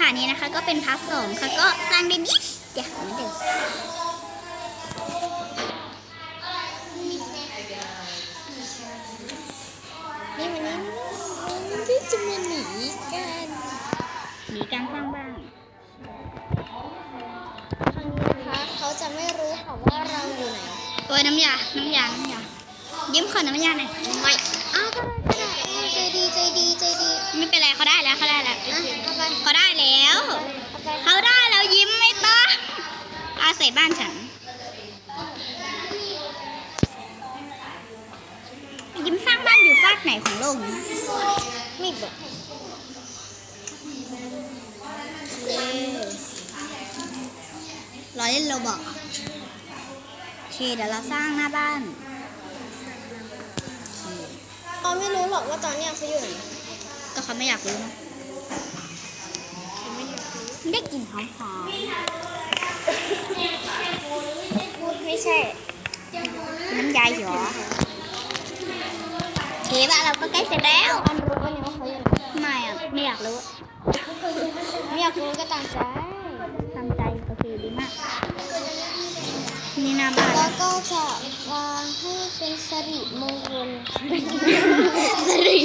ค่ะนี่นะคะก็เป็นพาร์ทสองค่ะก็สร้างได้นิดเดียวเหมือนเดิมนี่มันนี่มันที่จะมาหนีกันหนีการสร้างบ้านครั้งนี้นะคะเขาจะไม่รู้ค่ะว่าเราอยู่ไหนโอ้ยน้ำยา น้ำยา น้ำยา ยิ้มขอน้ำยาหน่อยไม่อ้าวก็ได้ก็ได้ ใจดีใจดีใจดีไม่เป็นไรเขาได้แล้วเขาได้แล้วอะเอาไปเขาได้แล้วเอาไปเขาได้แล้วยิ้มไม่ต้องอาใส่บ้านฉัน ยิ้มสร้างบ้านอยู่ฟากไหนของโลกนี้ไม่บอกเย้รอเล่นโรบอกโอเคเดี๋ยวเราสร้างหน้าบ้าน เขาไม่รู้หรอกว่าตอนเนี้ยเขาอยู่ไหนก็เขาไม่อยากรู้นะได้กลิ่นหอมไม่ใช่ๆน้ำยาหยอโอเคบ้านเราก็ใกล้เสร็จแล้วอันรู้ว่าเนี่ยว่าเขาอยู่ไหนไม่อะไม่อยากรู้ ไม่อยากรู้ก็ตามใจ นี่หน้าบ้านแล้วก็จะวางให้เป็นสริมงคลสรี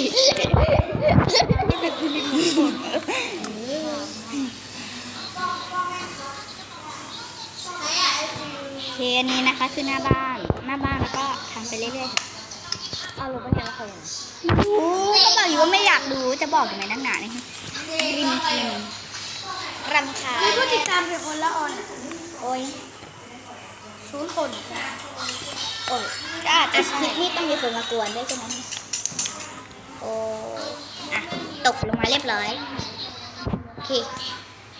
โอเคอันนี้นะคะคือหน้าบ้าน หน้าบ้านแล้วก็ทำไปเรื่อยๆค่ะเอารู้ปะเนี่ยว่าเขาอยู่ไหนรู้ก็บอกอยู่ว่าไม่อยากรู้จะบอกอยู่ไหมนักหนาเนี่ยริมกินรำคาญมีผู้ติดตามเป็นคนละออนโอ้ย ศูนย์คนโอ้ยก็อาจจะคลิปนี้ต้องมีคนมากวนด้วยใช่ไหมโอ้อะตกลงมาเรียบร้อย โอเค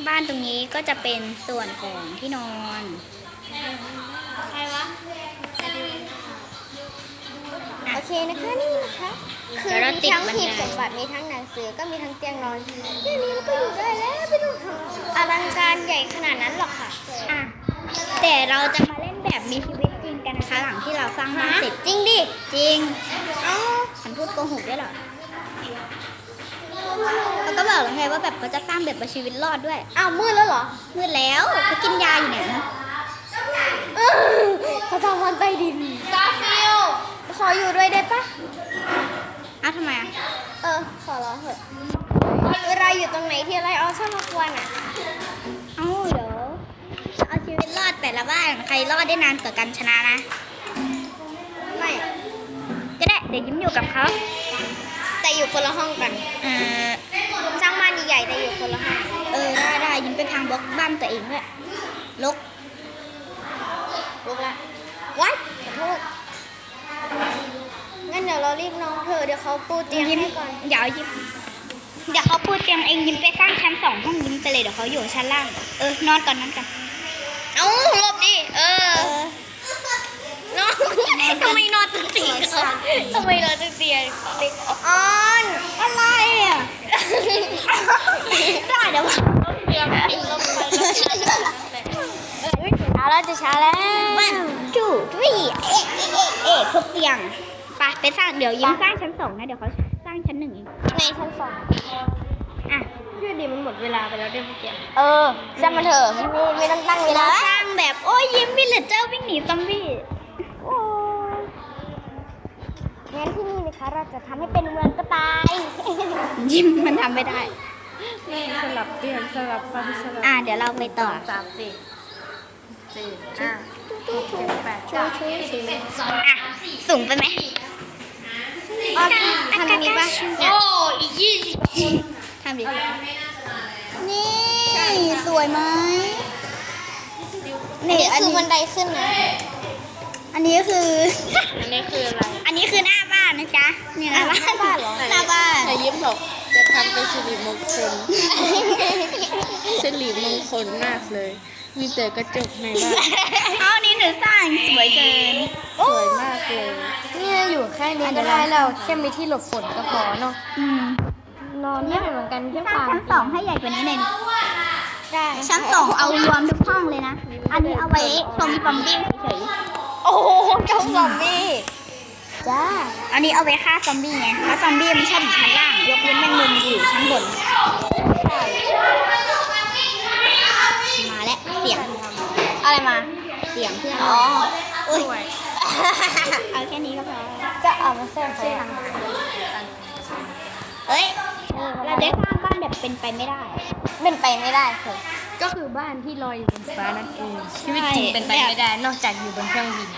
บ้านตรงนี้ก็จะเป็นส่วนของที่นอน ใครวะโอเคนะคะนี่นะคะคือเดี๋ยวเรามีติดทั้งบันไดหีบสมบัติมีทั้งหนังสือก็มีทั้งเตียงนอนแค่นี้ก็อยู่ได้แล้วไม่ต้องทำอลังการใหญ่ขนาดนั้นหรอกค่ะ อะ แต่เราจะมาเล่นแบบ มีชีวิตจริงกันนะคะ หลังที่เราสร้างบ้านเสร็จจริงดิ จริงเอ้าฉันพูดโกหกได้เหรอเขาก็บอกแล้วไงว่าแบบเขาจะสร้างแบบเอาชีวิตรอดด้วย อ้าวมืดแล้วเหรอ มืดแล้วเขากินยาอยู่เนี่ยอื้อเขาทำวันใต้ดิน กาฟิลขออยู่ด้วยได้ปะอ้าวทำไมอะ เออ ขอร้องเถอะเวลาอยู่ตรงไหนที่ไรเอาชอบมากวนอะ เอ้าเดี๋ยวเอาชีวิตรอด แต่ละบ้านใครรอดได้นานกว่ากันชนะนะ ไม่ก็ได้เดี๋ยวยิ้มอยู่กับเขาแต่อยู่คนละห้องกันเออสร้างบ้านใหญ่ๆแต่อยู่คนละห้องเออได้ได้ยิ้มไปทางบล็อกบ้านตัวเองด้วยลกลุกละวัดขอโทษงั้นเดี๋ยวเรารีบนอนเถอะเดี๋ยวเขาปูเตียงยิ้มให้ก่อนเดี๋ยวยิ้มเดี๋ยวเขาพูดเตียงเองยิ้มไปสร้างชั้นสองห้องยิ้มไปเลยเดี๋ยวเขาอยู่ชั้นล่าง เออนอนก่อนนอนก่อน เอ้าหลบดิ เออเออนอนทำไมนอนตึงตีทำไมนอนตึงตีติ๊กออนอะไรอะได้เดี๋ยวเตียงติดลมไปเอาแล้วจะช้าแล้ววันจูทรีเอ๊ะเอ๊ะเอ๊ะเอ๊ะทุบเตียงไปไปสร้างเดี๋ยวยิ้มสร้างชั้นสองนะเดี๋ยวเขาสร้างชั้นหนึ่งเองในชั้นสอง อะชื่อดีมันหมดเวลาไปแล้วด้วยเมื่อกี้เออช่างมันเถอะไม่ไม่ต้องตั้งเวลาเราสร้างแบบ โอ้ยยิ้มวิลเลจเจอร์วิ่งหนีซอมบี้โอ้ยงั้นที่นี่นะคะเราจะทำให้เป็นเมืองกระต่าย ยิ้มมันทำไม่ได้นี่สลับเตียงสลับฟันสลับอะเดี๋ยวเราไปต่อ สามสี่สี่ห้าหกเจ็ดแปดช่วยเก้าช่วยช่วยอะสูงไปไหมอ๋อทำอย่างนี้ปะโอ้อีกยี่สิบ ทำดินี่สวยไหมนี่นี่อันคือนี้บันไดขึ้นนะ อันนี้คือ อันนี้คืออะไร อันนี้คือหน้าบ้านนะจ๊ะเนี่ยหน้าบ้านบ้านเหรอหน้าบ้านแต่ยิ้มบอกจะทำเป็นสิริมงคลสิริมงคลมากเลย มีแต่กระจกในบ้านเอานี่หนูสร้างสวยเกิน สวยมากเลย เนี่ยอยู่แค่นี้ก็ได้แล้วแค่มีที่หลบฝนก็พอเนาะอืม นอนเยอะเหมือนกันที่สร้างชั้นสองให้ใหญ่กว่านี้หน่อยดิไชั้นสองเอารวมทุกห้องเลยนะ อันนี้เอาไว้ตรงปอมบี้เฉยโอ้โหจ้าอมบี้จ้า อันนี้เอาไว้ฆ่าซอมบี้ไงเพราะซอมบี้มันชอบอยู่ชั้นล่าง ยกเว้นแมงมุมอยู่ชั้นบน มาแล้วเสียง อะไรมา เสียงเพื่อนอ๋ออุ้ยเอาแค่นี้ก็พอ จะเอามาเสิร์ฟใส่ทางเฮ้ย เราจะสร้างบ้านแบบเป็นไปไม่ได้ เป็นไปไม่ได้คือก็คือบ้านที่ลอยอยู่บนฟ้านั่นเองชีวิตจริงเป็นไปไม่ได้ นอกจากอยู่บนเครื่องบิน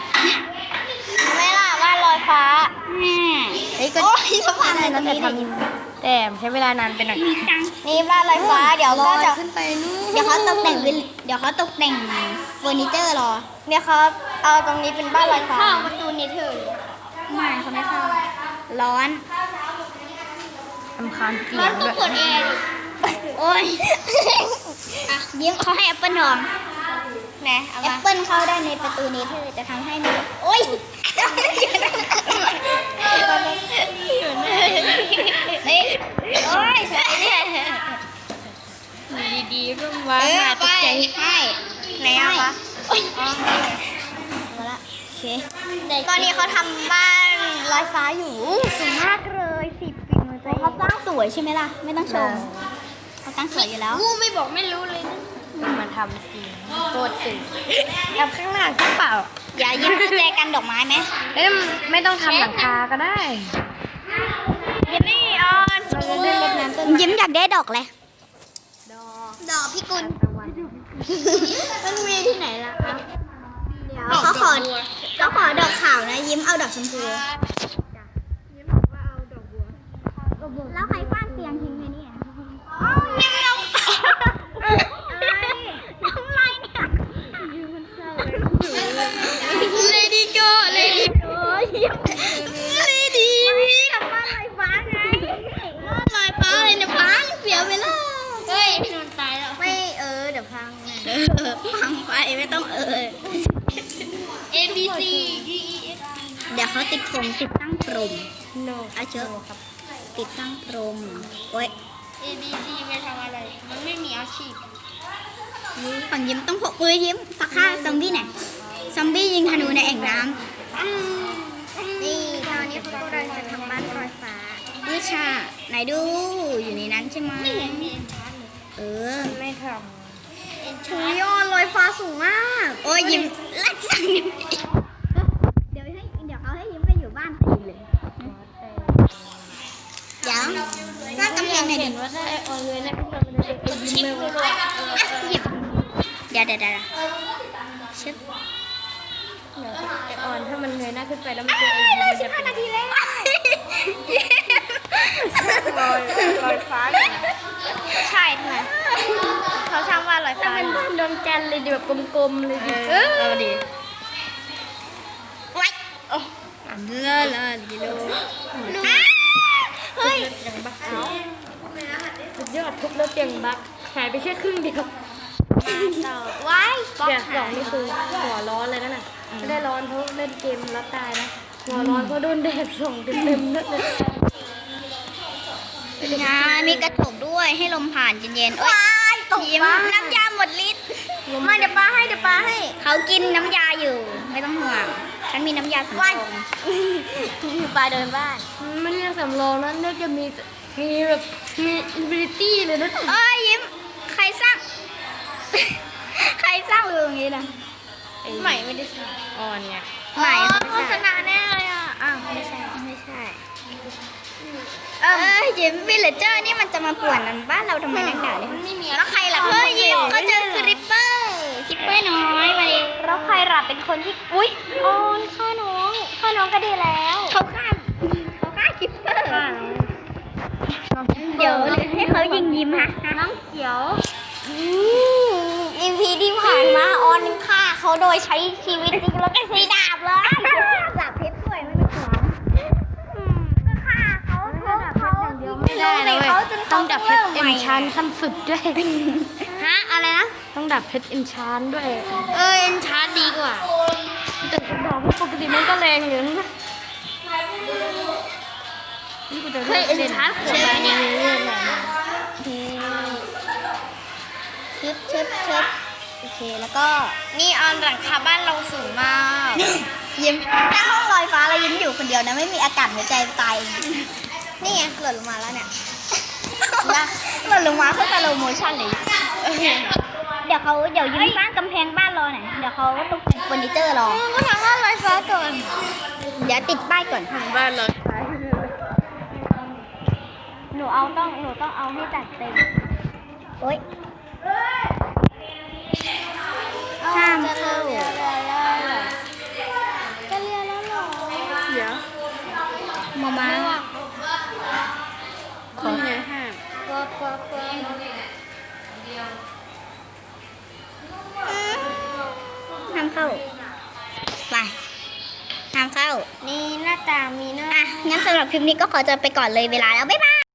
ไม่ล่ะบ้านลอยฟ้าเฮ้ยก็โอ้ยสะพานนั่นแต่ทำแต่ใช้เวลานานไปหน่อยมีตังค์นี่บ้านลอยฟ้า เดี๋ยวก็จะขึ้นไปนู่นเดี๋ยวเขาตกแต่งวิลเดี๋ยวเขาตกแต่งเฟอร์นิเจอร์รอเดี๋ยวเขาเอาตรงนี้เป็นบ้านลอยฟ้าเข้าประตูนี้เถอะไม่เขาไม่เข้าร้อนทำ คานเสียงด้วย โอ้ยอะยิ้มเขาให้แอปเปิลทองนะเอาแอมาปเปิลเข้าได้ในประตูนี้เธอจะทำให้หนูโอ้ยเอ้ยโอ้ยอยู่ดีๆก็ว้าเออมาไปตกใจให้ไหนอะคะโอ้ยเอาละโอเคตอนนี้เขาทำบ้านลอยฟ้าอยู่ สวยมากเลยสิบปีมือตัวเขาตั้ง สวยใช่ไหมล่ะ ไม่ต้องชมเขาตั้งสวยอยู่แล้วงูไม่บอกไม่รู้เลยนะมันมาทำสิ่งโคตรสิ่งแอบข้างหน้าก็เปล่า อย่ายิ้มเอาแจกันดอกไม้ไหมเอ้ยไม่ต้องทำหลังคาก็ได้ยิ้มไม่ออนเราจะเล่นรดน้ำต้นยิ้มอยากได้ดอกเลย ดอกดอกพี่กุลตะวันมันมีที่ไหนล่ะคะเขาขอเขาขอดอกขาวนะ ยิ้มเอาดอกชมพูแล้วใครฟาดเตียงทิ้งไงเนี่ยอ๋อยิ้มเราน้ำลายเนี่ย เลดี้ก็เลดี้ โอ้ยยิ้มเลดีพี่ทำบ้านลอยฟ้าไงบ้านลอยฟ้าเลยนะฟ้าเสียเวลา เฮ้ยพี่นนท์ตายแล้ว ไม่เออเดี๋ยว พังไงพังไปไม่ต้องเออ A B C D E F เดี๋ยวเขาติดธงติดตั้งพรมโนเอาเชอะติดตั้งพรมโอ้ย A B C ไปทำอะไร มันไม่มีอาชีพฝั่งยิ้มต้องพกปืนยิ้มปักฆ่าซอมบี้หน่อยซอมบี้ยิงธนูในแอ่งน้นี่ตอนนี้เขากำลังจะทำบ้านลอยฟ้าำวิชาไหนดูอยู่ในนั้นใช่ไหมไม่เห็นมีเอ็นชาร์เลยเออ ไม่ทเอ็นชูชาร์ยอลอยฟ้าสูงมาก โอ้ยยิ้มลักสั่งยิ้มเดี๋ยวให้เดี๋ยวเขาให้ยิ้มไปอยู่บ้านตีเลย เดี๋ยังสร้างกำแพงหน่อยดิำว่าถ้าไออนเลยนะพี่เราจะได้ไปยิ้มเลยว่าอะหยิบเดี๋ยวเดี๋ยวเดี๋ยวชึบไอออนถ้ามันเงยหน้าขึ้นไปแล้วมันจอไอยิ้มจะเป็นนาทีแล้วลอยลอยฟ้าใช่ทำไมเขาสร้างบ้าลอย เป็นบ้านดวงจันทร์เลยดีแบบกลมๆเลยดิเออเอาดิไว้โอ้ลาลาดิโลเฮ้ยยังบักเอาสุดยอดทุบแล้วเตียงบักหายไปแค่ครึ่งเดียวต่อไว้บล็อกเดี๋ยวสอหางยนี่คือหัวร้อนเลยนั่นน่ะไม่ได้ร้อนเพราะเล่นเกมแล้วตายนะหัวร้อนเพราะโดนแดดส่องเต็มๆนั่นเลยงานมีกระจกด้วยให้ลมผ่านเย็นๆโอ้ย ยิ้มน้ำยาหมดฤทธิ์มาเดี๋ยวปลาให้เดี๋ยวปลาให้ เขากินน้ำยาอยู่ ไม่ต้องห่วง ฉันมีน้ำยาสำรองปลาเดินบ้าน ไม่เรียกสำรองนะเรียกจะมีมีแบบมีอินฟินิตี้เลยนะเอ้ยยิ้ม ใครสร้าง ใครสร้างเรื่องนี้นะใหม่ไม่ได้สร้างอ่อนไงใหม่โฆษณาแน่เลยอะอ้าวไม่ใช่ ไม่ใช่ เออยิ้มวิลเลเจอร์นี่มันจะมาป่วนนั้นบ้านเราทำไมนักหนาเลยมันไม่มีแล้วใครล่ะเฮ้ยยิ้มเขาเจอคริปเปอร์คริปเปอร์น้อยมาดิแล้วใครล่ะเป็นคนที่อุ้ยออนฆ่าน้องฆ่าน้องก็ดีแล้วเขาฆ่าเขาฆ่าคริปเปอร์เดี๋ยวให้เขายิงยิ้มฮะน้องเขียวอีพีที่ผ่านมาออนฆ่าเขาโดยใช้ชีวิตจริงแล้วก็ใช้ดาบเลยานขั้นสุดด้วย ฮะอะไรนะ ต้องดับเพชรเอ็นชานด้วย เออเอ็นชาร์ดดีกว่า แต่ดอกปกติมันก็แรงอยู่นะนี่กูจะเคยเอ็นชาร์ดขวดไหมเนี่ยโอเคชึบชึบชึบโอเคแล้วก็นี่ออนหลังคาบ้านเราสูงมาก ยิ้มถ้าห้องลอยฟ้าเรายิ้มอยู่คนเดียวนะไม่มีอากาศหัวใจตายนี่ไงหล่นลงมาแล้วเนี่ย นะหล่นลงมาเพื่อสโลโมชั่นเลย เดี๋ยวเขาเดี๋ยวยืนสร้างกำแพงบ้านรอหน่อย เดี๋ยวเขาตกแต่งเฟอร์นิเจอร์รอก็ทางบ้านลอยฟ้าก่อน เดี๋ยวติดป้ายก่อนทางบ้านเราใช้หนูเอาต้องหนูต้องเอาให้จัดเต็มโอ๊ยเอาห้ามจะเข้าเรียนแล้วเหรอจะเรียนแล้วเหรอเดี๋ยวมามาขอให้ ห้ามกลัวกลัวกลัวห้ามเข้า ไปน้ำเข้า นี่หน้าตามีหน้าอะงั้นสำหรับคลิปนี้ก็ขอจบไปก่อนเลยเวลาแล้ว บ๊ายบาย